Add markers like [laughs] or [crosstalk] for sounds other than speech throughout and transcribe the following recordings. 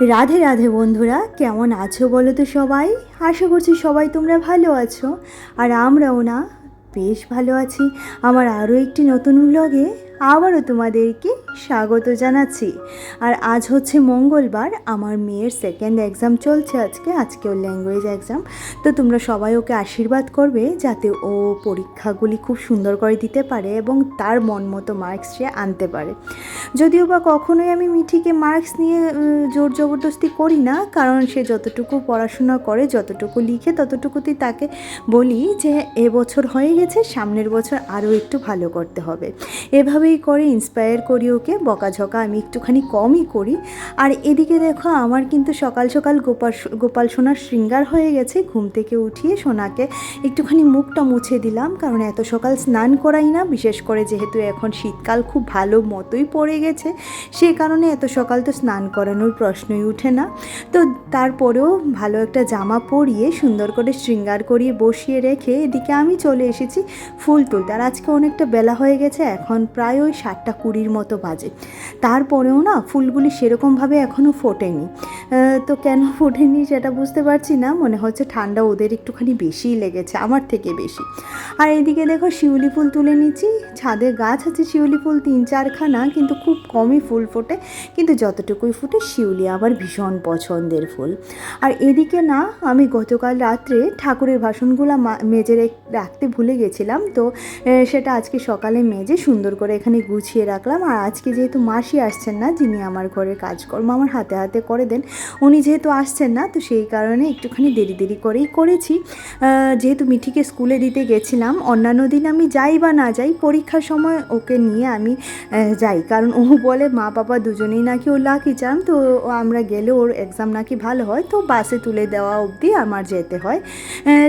রাধে রাধে বন্ধুরা, কেমন আছো বলো তো সবাই? আশা করছি সবাই তোমরা ভালো আছো, আর আমরাও না, বেশ ভালো আছি। আমার আরও একটি নতুন ব্লগে আবারও তোমাদেরকে স্বাগত জানাচ্ছি। আর আজ হচ্ছে মঙ্গলবার, আমার মেয়ের সেকেন্ড এক্সাম চলছে আজকে আজকে ওর ল্যাঙ্গুয়েজ এক্সাম তো তোমরা সবাই ওকে আশীর্বাদ করবে যাতে ও পরীক্ষাগুলি খুব সুন্দর করে দিতে পারে এবং তার মন মতো মার্কস সে আনতে পারে। যদিও বা কখনোই আমি মিঠিকে মার্কস নিয়ে জোর জবরদস্তি করি না, কারণ সে যতটুকু পড়াশোনা করে, যতটুকু লিখে, ততটুকুতেই তাকে বলি যে এবছর হয়ে গেছে, সামনের বছর আরও একটু ভালো করতে হবে। এভাবেই করে ইন্সপায়ার করি ওকে, বকাঝকা আমি একটুখানি কমই করি। আর এদিকে দেখো, আমার কিন্তু সকাল সকাল গোপাল গোপাল সোনার শৃঙ্গার হয়ে গেছে, ঘুম থেকে উঠিয়ে সোনাকে একটুখানি মুখটা মুছে দিলাম। কারণ এত সকাল স্নান করাই না, বিশেষ করে যেহেতু এখন শীতকাল খুব ভালো মতোই পড়ে গেছে সেই কারণে এত সকাল তো স্নান করানোর প্রশ্নই উঠে না। তো তারপরেও ভালো একটা জামা পরিয়ে, সুন্দর করে শৃঙ্গার করিয়ে বসিয়ে রেখে এদিকে আমি চলে এসেছি ফুল তুলতে। আর আজকে অনেকটা বেলা হয়ে গেছে, এখন প্রায় ওই সাতটা কুড়ির মতো বাজে। তারপরেও না ফুলগুলি সেরকমভাবে এখনও ফোটেনি। তো কেন ফোটেনি সেটা বুঝতে পারছি না। মনে হচ্ছে ঠান্ডা ওদের একটুখানি বেশিই লেগেছে, আমার থেকে বেশি। আর এদিকে দেখো শিউলি ফুল তুলে নিচ্ছি। ছাদে গাছ আছে শিউলি ফুল তিন চারখানা, কিন্তু খুব কমই ফুল ফোটে। কিন্তু যতটুকুই ফুটে শিউলি আবার ভীষণ পছন্দের ফুল। আর এদিকে না আমি গতকাল রাত্রে ঠাকুরের বাসনগুলো মেজে রেখ- রাখতে ভুলে গেছিলাম। তো সেটা আজকে সকালে মেজে সুন্দর করে এখানে গুছিয়ে রাখলাম। আর আজকে যেহেতু মাসি আসছেন না, যিনি আমার ঘরের কাজকর্ম আমার হাতে হাতে করে দেন, উনি যেহেতু আসছেন না, তো সেই কারণে একটুখানি দেরি দেরি করেই করেছি। যেহেতু মিঠিকে স্কুলে দিতে গেছিলাম, অন্যান্য দিন আমি যাই বা না যাই পরীক্ষার সময় ওকে নিয়ে আমি যাই। কারণ ও বলে মা বাবা দুজনেই নাকি ও লাকি চান, তো আমরা গেলে ওর এক্সাম নাকি ভালো হয়, তো বাসে তুলে দেওয়া অবধি আমার যেতে হয়।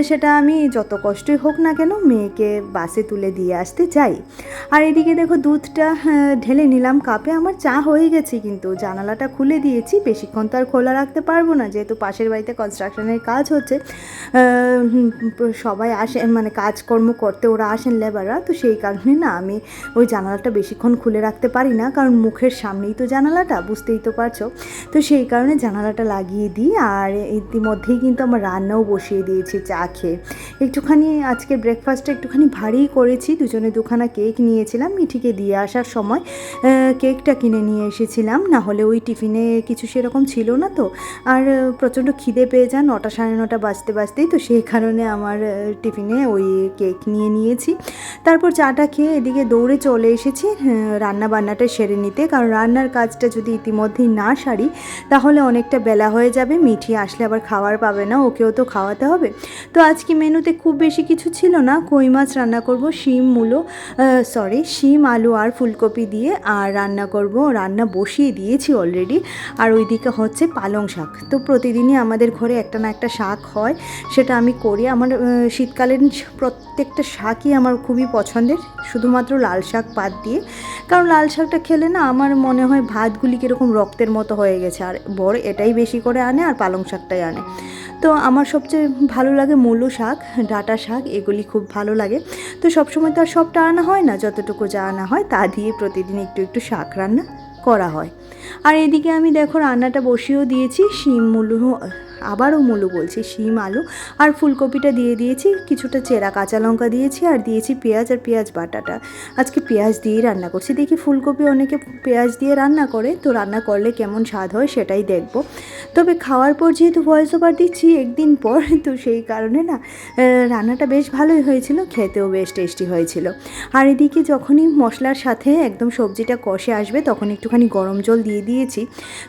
সেটা আমি যত কষ্টই হোক না কেন মেয়েকে বাসে তুলে দিয়ে আসতে যাই আর এদিকে দেখো দুধটা আহ, ঢেলে নিলাম কাপে। আমার চা হয়ে গেছে কিন্তু। জানালাটা খুলে দিয়েছি। বেশিক্ষণ তো আর খোলা রাখতে পারব না। যেহেতু পাশের বাড়িতে কনস্ট্রাকশনের কাজ হচ্ছে সবাই আসে মানে কাজকর্ম করতে ওরা আসেন লেবাররা তো সেই কারণে না আমি ওই জানালাটা বেশিক্ষণ খুলে রাখতে পারি না। কারণ মুখের সামনেই তো জানালাটা বুঝতেই তো পারছ। তো সেই কারণে জানালাটা লাগিয়ে দিই। আর ইতিমধ্যেই কিন্তু আমার রান্নাও বসিয়ে দিয়েছি চা খেয়ে। একটুখানি আজকে ব্রেকফাস্টটা একটুখানি ভারী করেছি। দুজনে দুখানা কেক নিয়েছিলাম। মিঠিকে দিয়ে আসার সময় কেকটা কিনে নিয়ে এসেছিলাম। না হলে ওই টিফিনে কিছু সেরকম ছিল না তো। আর প্রচণ্ড খিদে পেয়ে যান নটা সাড়ে নটা বাজতে বাজতেই তো সেই কারণে আমার টিফিনে ওই কেক নিয়ে নিয়েছি। তারপর চাটা খেয়ে এদিকে দৌড়ে চলে এসেছি রান্না বান্নাটা সেরে নিতে। কারণ রান্নার কাজটা যদি ইতিমধ্যেই না সারি, তাহলে অনেকটা বেলা হয়ে যাবে, মিঠি আসলে আবার খাওয়ার পাবে না, ওকেও তো খাওয়াতে হবে। তো আজকে মেনুতে খুব বেশি কিছু ছিল না। কই মাছ রান্না করব? শিম, মূলো সরি শিম, আলু আর ফুলকপি দিয়ে আর রান্না করব, রান্না বসিয়ে দিয়েছি অলরেডি আর ওইদিকে হচ্ছে পালং শাক। তো প্রতিদিনই আমাদের ঘরে একটা না একটা শাক হয়, সেটা আমি করি। আমার শীতকালীন প্রত্যেকটা শাকই আমার খুবই পছন্দের। শুধুমাত্র লাল শাক পাত দিয়ে। কারণ লাল শাকটা খেলে না আমার মনে হয় ভাতগুলি কীরকম রক্তের মতো হয়ে গেছে। আর বড় এটাই বেশি করে আনে আর পালং শাকটাই আনে। তো আমার সবচেয়ে ভালো লাগে মূলো শাক, ডাটা শাক, এগুলি খুব ভালো লাগে। তো সবসময় তো আর সবটা আনা হয় না, যতটুকু যা আনা হয় তা দিয়ে প্রতিদিন একটু একটু শাক রান্না করা হয়। আর এদিকে আমি দেখো রান্নাটা বসিয়েও দিয়েছি, শিম, মূলো আবারও মূলো বলছি, শিম, আলু আর ফুলকপিটা দিয়ে দিয়েছি, কিছুটা চেরা কাঁচা লঙ্কা দিয়েছি আর দিয়েছি পেঁয়াজ আর পেঁয়াজ বাটাটা। আজকে পেঁয়াজ দিয়েই রান্না করছি। দেখি ফুলকপি অনেকে পেঁয়াজ দিয়ে রান্না করে, তো রান্না করলে কেমন স্বাদ হয় সেটাই দেখব। তবে খাওয়ার পর যেহেতু ভয়েস ওভার দিচ্ছি একদিন পর, [laughs] তো সেই কারণে না রান্নাটা বেশ ভালোই হয়েছিল, খেতেও বেশ টেস্টি হয়েছিল। আর এদিকে যখনই মশলার সাথে একদম সবজিটা কষে আসবে, তখন একটুখানি গরম জল দিয়ে দিয়েছি।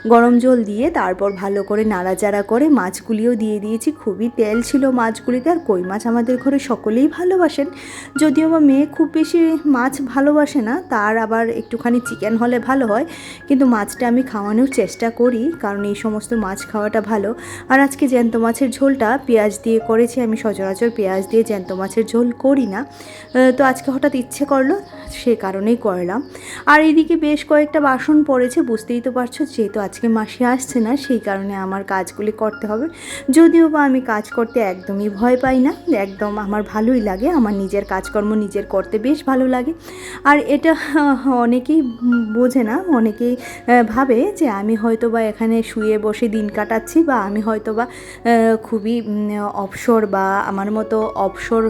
গরম জল দিয়ে তারপর ভালো করে নাড়াচাড়া করে মাছগুলিও দিয়ে দিয়েছি। খুবই তেল ছিল মাছগুলিতে। আর কই মাছ আমাদের ঘরে সকলেই ভালোবাসেন। যদিও বা মেয়ে খুব বেশি মাছ ভালোবাসে না, তার আবার একটুখানি চিকেন হলে ভালো হয়। কিন্তু মাছটা আমি খাওয়ানোর চেষ্টা করি, কারণ এই সমস্ত মাছ খাওয়াটা ভালো। আর আজকে জ্যান্ত মাছের ঝোলটা পেঁয়াজ দিয়ে করেছি। আমি সচরাচর পেঁয়াজ দিয়ে জ্যান্ত মাছের ঝোল করি না। তো আজকে হঠাৎ ইচ্ছে করল, সে কারণেই করলাম। আর এইদিকে বেশ কয়েকটা বাসন পড়েছে, বুঝতেই তো পারছ, যেহেতু আজকে মাসি আসছে না, সেই কারণে আমার কাজগুলি করতে হবে। যদিও বা আমি কাজ করতে একদমই ভয় পাই না, একদম আমার ভালোই লাগে, আমার নিজের কাজকর্ম নিজের করতে বেশ ভালো লাগে। আর এটা [laughs] অনেকেই বোঝে না, অনেকেই ভাবে যে আমি হয়তো বা এখানে শুয়ে বসে দিন কাটাচ্ছি বা আমি হয়তো বা খুবই অবসর বা আমার মতো অবসর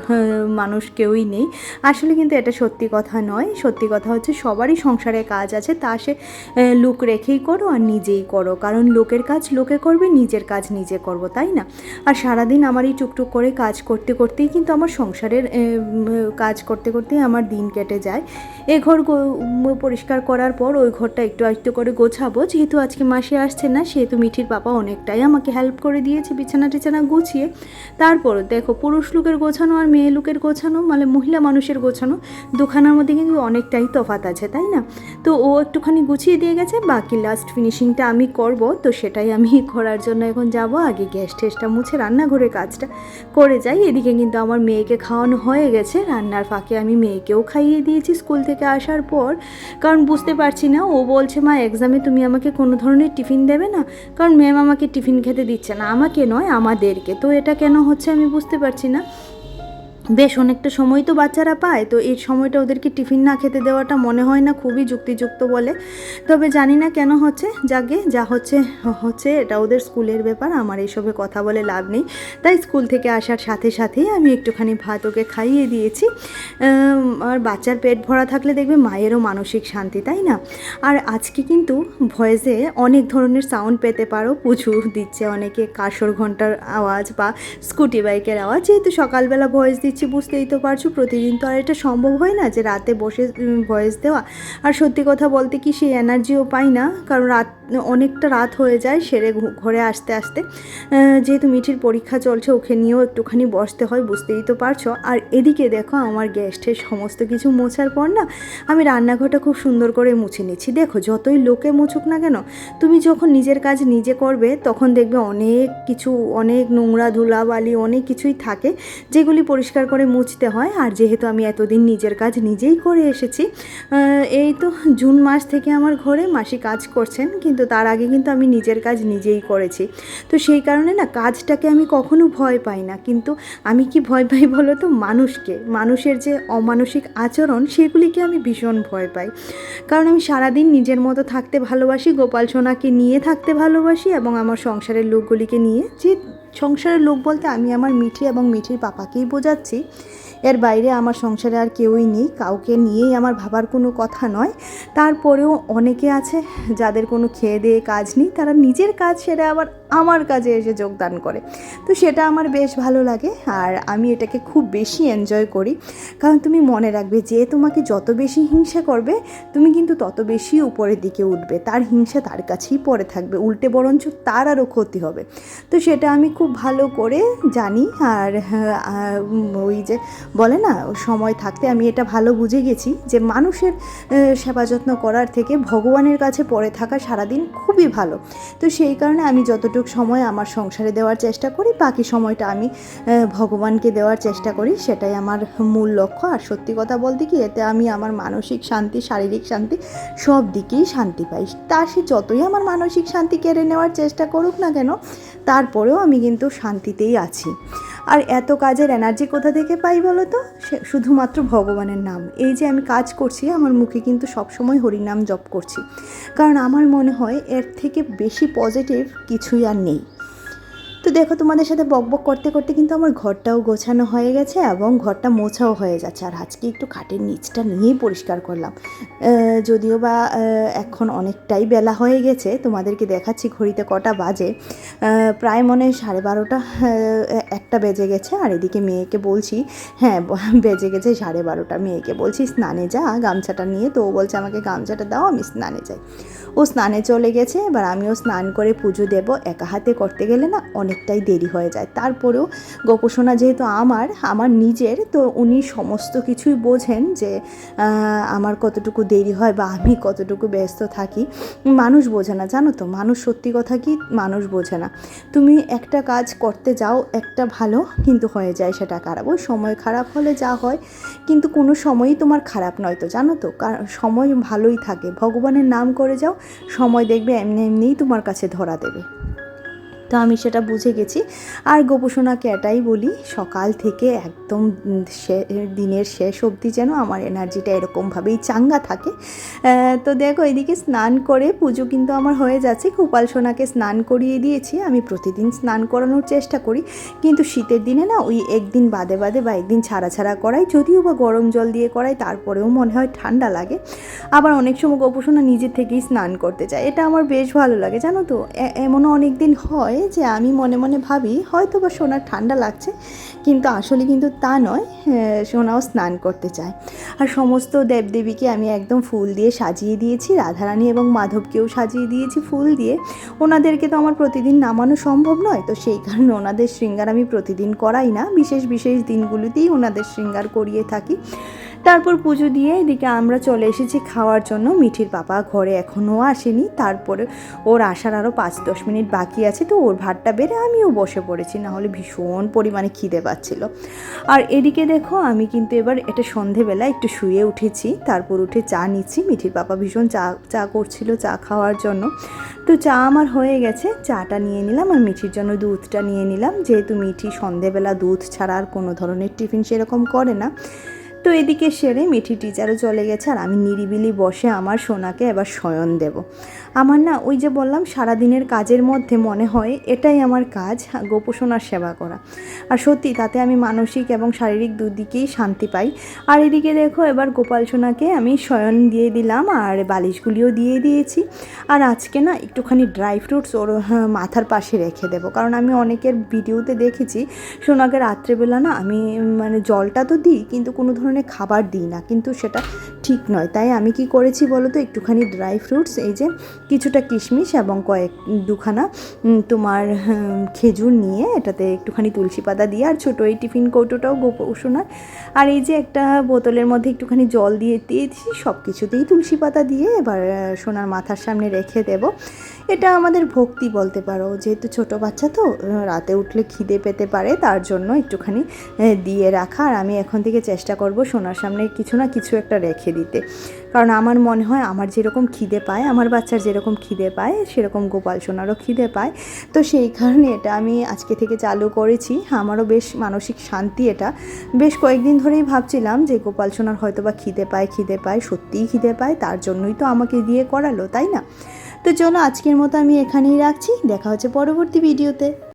মানুষ কেউই নেই। আসলে কিন্তু এটা সত্যি কথা নয়, সত্যি কথা হচ্ছে সবারই সংসারে কাজ আছে, তা সে লোক রেখেই করো আর নিজেই করো। কারণ লোকের কাজ লোকে করবে, নিজের কাজ নিজে করব, তাই না? আর সারাদিন আমার এই টুকটুক করে কাজ করতে করতেই কিন্তু আমার সংসারের কাজ করতে করতেই আমার দিন কেটে যায়। এ ঘর পরিষ্কার করার পর ওই ঘরটা একটু একটু করে গোছাবো। যেহেতু আজকে মাসে আসছে না, সেহেতু মিঠির পাপা অনেকটাই আমাকে হেল্প করে দিয়েছে বিছানা টিছানা গুছিয়ে। তারপর দেখো, পুরুষ লোকের গোছানো আর মেয়ে লোকের গোছানো মানে মহিলা মানুষের গোছানো, দুখানার মধ্যে কিন্তু অনেকটাই তফাত আছে, তাই না? তো ও একটুখানি গুছিয়ে দিয়ে গেছে, বাকি লাস্ট ফিনিশিংটা আমি করব, তো সেটাই আমি করার জন্য এখন যাব। আগে গ্যাস টেসটা মুছে রান্নাঘরের কাজটা করে যাই। এদিকে কিন্তু আমার মেয়েকে খাওয়ানো হয়ে গেছে। রান্নার ফাঁকে আমি মেয়েকেও খাইয়ে দিয়েছি স্কুল থেকে আসার পর। কারণ বুঝতে পারছি না, ও বলছে, মা এক্সামে তুমি আমাকে কোনো ধরনের টিফিন দেবে না? কারণ ম্যাম আমাকে টিফিন খেতে দিচ্ছে না। আমাকে নয়, আমাদেরকে। তো এটা কেন হচ্ছে আমি বুঝতে পারছি না। বেশ, অনেকটা সময় তো বাচ্চারা পায়, তো এই সময়টা ওদেরকে টিফিন না খেতে দেওয়াটা মনে হয় না খুবই যুক্তিযুক্ত বলে। তবে জানি না কেন হচ্ছে, যাকে যা হচ্ছে হচ্ছে এটা ওদের স্কুলের ব্যাপার, আমার এইসবে কথা বলে লাভ নেই। তাই স্কুল থেকে আসার সাথে সাথেই আমি একটুখানি ভাত ওকে খাইয়ে দিয়েছি। আর বাচ্চার পেট ভরা থাকলে দেখবে মায়েরও মানসিক শান্তি, তাই না? আর আজকে কিন্তু ভয়েসে অনেক ধরনের সাউন্ড পেতে পারো পুজো দিচ্ছে অনেকে কাসর ঘণ্টার আওয়াজ বা স্কুটি বাইকের আওয়াজ, যেহেতু সকালবেলা ভয়েস দিচ্ছি বুঝতেই তো পারছ, প্রতিদিন তো আর এটা সম্ভব হয় না যে রাতে বসে ভয়েস দেওয়া। আর সত্যি কথা বলতে কি সেই এনার্জিও পাই না, কারণ রাত, অনেকটা রাত হয়ে যায় সেরে ঘরে আসতে আসতে। যেহেতু মিঠির পরীক্ষা চলছে, ওকে নিয়েও একটুখানি বসতে হয়, বুঝতেই তো পারছ। আর এদিকে দেখো আমার গ্যাসটের সমস্ত কিছু মোছার পর না, আমি রান্নাঘরটা খুব সুন্দর করে মুছে নিচ্ছি। দেখো, যতই লোকে মুছুক না কেন, তুমি যখন নিজের কাজ নিজে করবে, তখন দেখবে অনেক কিছু, অনেক নোংরা ধুলাবালি, অনেক কিছুই থাকে, যেগুলি পরিষ্কার করে মুছতে হয়। আর যেহেতু আমি এতদিন নিজের কাজ নিজেই করে এসেছি এই তো জুন মাস থেকে আমার ঘরে মাসি কাজ করছেন, কিন্তু তার আগে কিন্তু আমি নিজের কাজ নিজেই করেছি। তো সেই কারণে না, কাজটাকে আমি কখনো ভয় পাই না। কিন্তু আমি কি ভয় পাই বলো তো? মানুষকে, মানুষের যে অমানসিক আচরণ, সেগুলিকে আমি ভীষণ ভয় পাই। কারণ আমি সারাদিন নিজের মতো থাকতে ভালোবাসি, গোপাল সোনাকে নিয়ে থাকতে ভালোবাসি এবং আমার সংসারের লোকগুলিকে নিয়ে যে সংসারের লোক বলতে আমি আমার মিঠি এবং মিঠির পাপাকেই বোঝাচ্ছি। এর বাইরে আমার সংসারে আর কেউই নেই কাউকে নিয়েই আমার ভাবার কোনো কথা নয়। তারপরেও অনেকে আছে যাদের কোনো খেয়ে দিয়ে কাজ নেই তারা নিজের কাজ সেরে আবার আমার কাজে এসে যোগদান করে। তো সেটা আমার বেশ ভালো লাগে আর আমি এটাকে খুব বেশি এনজয় করি। কারণ তুমি মনে রাখবে যে তোমাকে যত বেশি হিংসা করবে তুমি কিন্তু তত বেশি উপরের দিকে উঠবে। তার হিংসা তার কাছেই পড়ে থাকবে উল্টে বরঞ্চ তার আরও ক্ষতি হবে। তো সেটা আমি খুব ভালো করে জানি আর হ্যাঁ, ওই যে বলে না সময় থাকতে আমি এটা ভালো বুঝে গেছি যে মানুষের সেবা যত্ন করার থেকে ভগবানের কাছে পড়ে থাকা সারাদিন খুবই ভালো। তো সেই কারণে আমি যতটুকু সময় আমার সংসারে দেওয়ার চেষ্টা করি, বাকি সময়টা আমি ভগবানকে দেওয়ার চেষ্টা করি, সেটাই আমার মূল লক্ষ্য। আর সত্যি কথা বলতে কি, এতে আমি আমার মানসিক শান্তি, শারীরিক শান্তি সব দিকেই শান্তি পাই। তা সে যতই আমার মানসিক শান্তি কেড়ে নেওয়ার চেষ্টা করুক না কেন, তারপরেও আমি কিন্তু শান্তিতেই আছি। আর এত কাজের এনার্জি কোথা থেকে পাই বলো তো? সে শুধুমাত্র ভগবানের নাম। এই যে আমি কাজ করছি, আমার মুখে কিন্তু সবসময় হরিনাম জপ করছি। কারণ আমার মনে হয় এর থেকে বেশি পজিটিভ কিছুই আর নেই। তো দেখো, তোমাদের সাথে বকবক করতে করতে কিন্তু আমার ঘরটাও গোছানো হয়ে গেছে এবং ঘরটা মোছাও হয়ে যাচ্ছে। আর আজকে একটু খাটের নিচটা নিয়েই পরিষ্কার করলাম। যদিও বা এখন অনেকটাই বেলা হয়ে গেছে, তোমাদেরকে দেখাচ্ছি ঘড়িতে কটা বাজে। প্রায় মনে হয় সাড়ে বারোটা একটা বেজে গেছে। আর এদিকে মেয়েকে বলছি হ্যাঁ বেজে গেছে সাড়ে বারোটা। মেয়েকে বলছি, স্নানে যা, গামছাটা নিয়ে। তো ও বলছে, আমাকে গামছাটা দাও, আমি স্নানে যাই। ও স্নানে চলে গেছে। এবার আমিও স্নান করে পুজো দেব। একা হাতে করতে গেলে না অনেকটাই দেরি হয়ে যায়। তারপরেও গোপসোনা যেহেতু আমার আমার নিজের, তো উনি সমস্ত কিছুই বোঝেন যে আমার কতটুকু দেরি হয় বা আমি কতটুকু ব্যস্ত থাকি। মানুষ বোঝে না, জানো তো? মানুষ সত্যি কথা কি? মানুষ বোঝে না। তুমি একটা কাজ করতে যাও, একটা ভালো কিন্তু হয়ে যায় সেটা খারাপ। ওই সময় খারাপ হলে যা হয়, কিন্তু কোনো সময়ই তোমার খারাপ নয় তো, জানো তো? কারণ সময় ভালোই থাকে। ভগবানের নাম করে যাও সময় দেখবে এমনি এমনিই তোমার কাছে ধরা দেবে। তো আমি সেটা বুঝে গেছি। আর গোপসোনাকে এটাই বলি, সকাল থেকে একদম দিনের শেষ অবধি যেন আমার এনার্জিটা এরকমভাবেই চাঙ্গা থাকে। তো দেখো এদিকে স্নান করে পুজো কিন্তু আমার হয়ে যাচ্ছে। গোপাল সোনাকে স্নান করিয়ে দিয়েছি। আমি প্রতিদিন স্নান করানোর চেষ্টা করি। কিন্তু শীতের দিনে না ওই একদিন বাদে বাদে বা একদিন ছাড়া ছাড়া করাই, যদিও বা গরম জল দিয়ে করাই, তারপরেও মনে হয় ঠান্ডা লাগে। আবার অনেক সময় গোপসোনা নিজে থেকেই স্নান করতে চায় এটা আমার বেশ ভালো লাগে, জানো তো? এমনও অনেক দিন হয় যে আমি মনে মনে ভাবি হয়তো বা সোনার ঠান্ডা লাগছে কিন্তু আসলে কিন্তু তা নয় হ্যাঁ, সোনাও স্নান করতে চায়। আর সমস্ত দেবদেবীকে আমি একদম ফুল দিয়ে সাজিয়ে দিয়েছি রাধারানী এবং মাধবকেও সাজিয়ে দিয়েছি ফুল দিয়ে। ওনাদেরকে তো আমার প্রতিদিন নামানো সম্ভব নয় তো সেই কারণে ওনাদের শৃঙ্গার আমি প্রতিদিন করাই না। বিশেষ বিশেষ দিনগুলোতেই ওনাদের শৃঙ্গার করিয়ে থাকি। তারপর পুজো দিয়ে এদিকে আমরা চলে এসেছি খাওয়ার জন্য। মিঠির পাপা ঘরে এখনও আসেনি। তারপরে ওর আসার আরও পাঁচ দশ মিনিট বাকি আছে। তো ওর ভাতটা বেড়ে আমিও বসে পড়েছি। না হলে ভীষণ পরিমাণে খিদে পাচ্ছিল। আর এদিকে দেখো, আমি কিন্তু এবার এটা সন্ধেবেলা একটু শুয়ে উঠেছি। তারপর উঠে চা নিচ্ছি। মিঠির পাপা ভীষণ চা চা করছিল চা খাওয়ার জন্য। তো চা আমার হয়ে গেছে। চাটা নিয়ে নিলাম আর মিঠির জন্য দুধটা নিয়ে নিলাম। যেহেতু মিঠি সন্ধেবেলা দুধ ছাড়া আর কোনো ধরনের টিফিন সেরকম করে না। তো এদিকে সেরে মিঠি টিচারও চলে গেছে আর আমি নিরিবিলি বসে আমার সোনাকে এবার শয়ন দেব। আমার না ওই যে বললাম সারাদিনের কাজের মধ্যে মনে হয় এটাই আমার কাজ গোপসোনার সেবা করা। আর সত্যি তাতে আমি মানসিক এবং শারীরিক দুদিকেই শান্তি পাই। আর এদিকে দেখো এবার গোপাল সোনাকে আমি শয়ন দিয়ে দিলাম আর বালিশগুলিও দিয়ে দিয়েছি। আর আজকে না একটুখানি ড্রাই ফ্রুটস ওর হ্যাঁ, মাথার পাশে রেখে দেবো। কারণ আমি অনেকের ভিডিওতে দেখেছি সোনাকে রাত্রেবেলা না আমি মানে জলটা তো দিই কিন্তু কোনো ধরনের খাবার দিই না। কিন্তু সেটা ঠিক নয়। তাই আমি কি করেছি বলো তো একটুখানি ড্রাই ফ্রুটস এই যে কিছুটা কিশমিশ এবং কয়েক, দুখানা তোমার খেজুর নিয়ে এটাতে একটুখানি তুলসী পাতা দিয়ে আর ছোটো এই টিফিন কৌটোটাও গোপ সোনার আর এই যে একটা বোতলের মধ্যে একটুখানি জল দিয়ে দিয়েছি সব কিছুতেই তুলসী পাতা দিয়ে এবার সোনার মাথার সামনে রেখে দেব। এটা আমাদের ভক্তি বলতে পারো। যেহেতু ছোট বাচ্চা তো রাতে উঠলে খিদে পেতে পারে, তার জন্য একটুখানি দিয়ে রাখা। আর আমি এখন থেকে চেষ্টা করব সোনার সামনে কিছু না কিছু একটা রেখে দিতে। কারণ আমার মনে হয়, আমার যেরকম খিদে পায়, আমার বাচ্চার যেরকম খিদে পায়, সেরকম গোপাল সোনারও খিদে পায়। তো সেই কারণে এটা আমি আজকে থেকে চালু করেছি। আমারও বেশ মানসিক শান্তি এটা। বেশ কয়েকদিন ধরেই ভাবছিলাম যে গোপাল সোনার হয়তো বা খিদে পায় খিদে পায়, সত্যিই খিদে পায়, তার জন্যই তো আমাকে দিয়ে করালো, তাই না? তো চলো আজকের মতো আমি এখানেই রাখছি। দেখা হচ্ছে পরবর্তী ভিডিওতে।